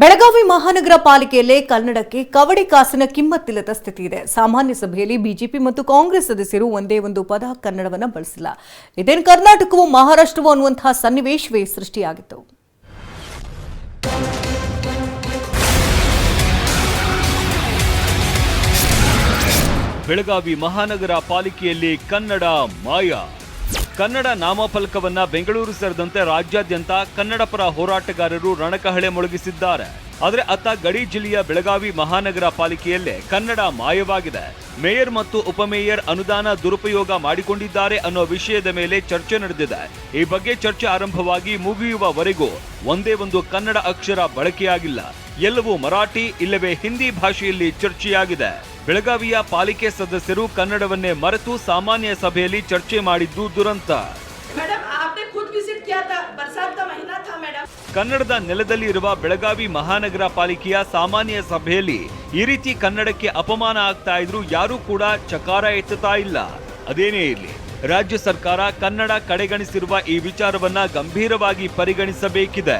ಬೆಳಗಾವಿ ಮಹಾನಗರ ಪಾಲಿಕೆಯಲ್ಲೇ ಕನ್ನಡಕ್ಕೆ ಕವಡೆ ಕಾಸಿನ ಕಿಮ್ಮತ್ತಿಲ್ಲದ ಸ್ಥಿತಿ ಇದೆ. ಸಾಮಾನ್ಯ ಸಭೆಯಲ್ಲಿ ಬಿಜೆಪಿ ಮತ್ತು ಕಾಂಗ್ರೆಸ್ ಸದಸ್ಯರು ಒಂದೇ ಒಂದು ಪದ ಕನ್ನಡವನ್ನು ಬಳಸಿಲ್ಲ. ಇದೇನು ಕರ್ನಾಟಕವು ಮಹಾರಾಷ್ಟ್ರವು ಅನ್ನುವಂತಹ ಸನ್ನಿವೇಶವೇ ಸೃಷ್ಟಿಯಾಗಿತ್ತು. ಬೆಳಗಾವಿ ಮಹಾನಗರ ಪಾಲಿಕೆಯಲ್ಲಿ ಕನ್ನಡ ಮಾಯ. ಕನ್ನಡ ನಾಮಫಲಕವನ್ನ ಬೆಂಗಳೂರು ಸೇರಿದಂತೆ ರಾಜ್ಯಾದ್ಯಂತ ಕನ್ನಡ ಪರ ಹೋರಾಟಗಾರರು ರಣಕಹಳೆ ಮೊಳಗಿಸಿದ್ದಾರೆ. ಆದರೆ ಅತ್ತ ಗಡಿ ಜಿಲ್ಲೆಯ ಬೆಳಗಾವಿ ಮಹಾನಗರ ಪಾಲಿಕೆಯಲ್ಲೇ ಕನ್ನಡ ಮಾಯವಾಗಿದೆ. ಮೇಯರ್ ಮತ್ತು ಉಪಮೇಯರ್ ಅನುದಾನ ದುರುಪಯೋಗ ಮಾಡಿಕೊಂಡಿದ್ದಾರೆ ಅನ್ನೋ ವಿಷಯದ ಮೇಲೆ ಚರ್ಚೆ ನಡೆದಿದೆ. ಈ ಬಗ್ಗೆ ಚರ್ಚೆ ಆರಂಭವಾಗಿ ಮುಗಿಯುವವರೆಗೂ ಒಂದೇ ಒಂದು ಕನ್ನಡ ಅಕ್ಷರ ಬಳಕೆಯಾಗಿಲ್ಲ. ಎಲ್ಲವೂ ಮರಾಠಿ, ಇಲ್ಲವೇ ಹಿಂದಿ ಭಾಷೆಯಲ್ಲಿ ಚರ್ಚೆಯಾಗಿದೆ. ಬೆಳಗಾವಿಯ ಪಾಲಿಕೆ ಸದಸ್ಯರು ಕನ್ನಡವನ್ನೇ ಮರೆತು ಸಾಮಾನ್ಯ ಸಭೆಯಲ್ಲಿ ಚರ್ಚೆ ಮಾಡಿದ್ದು ದುರಂತ. ಕನ್ನಡದ ನೆಲದಲ್ಲಿ ಇರುವ ಬೆಳಗಾವಿ ಮಹಾನಗರ ಪಾಲಿಕೆಯ ಸಾಮಾನ್ಯ ಸಭೆಯಲ್ಲಿ ಈ ರೀತಿ ಕನ್ನಡಕ್ಕೆ ಅಪಮಾನ ಆಗ್ತಾ ಇದ್ರು ಯಾರೂ ಕೂಡ ಚಕಾರ ಎತ್ತುತ್ತಾ ಇಲ್ಲ. ಅದೇನೇ ಇರಲಿ, ರಾಜ್ಯ ಸರ್ಕಾರ ಕನ್ನಡ ಕಡೆಗಣಿಸಿರುವ ಈ ವಿಚಾರವನ್ನ ಗಂಭೀರವಾಗಿ ಪರಿಗಣಿಸಬೇಕಿದೆ.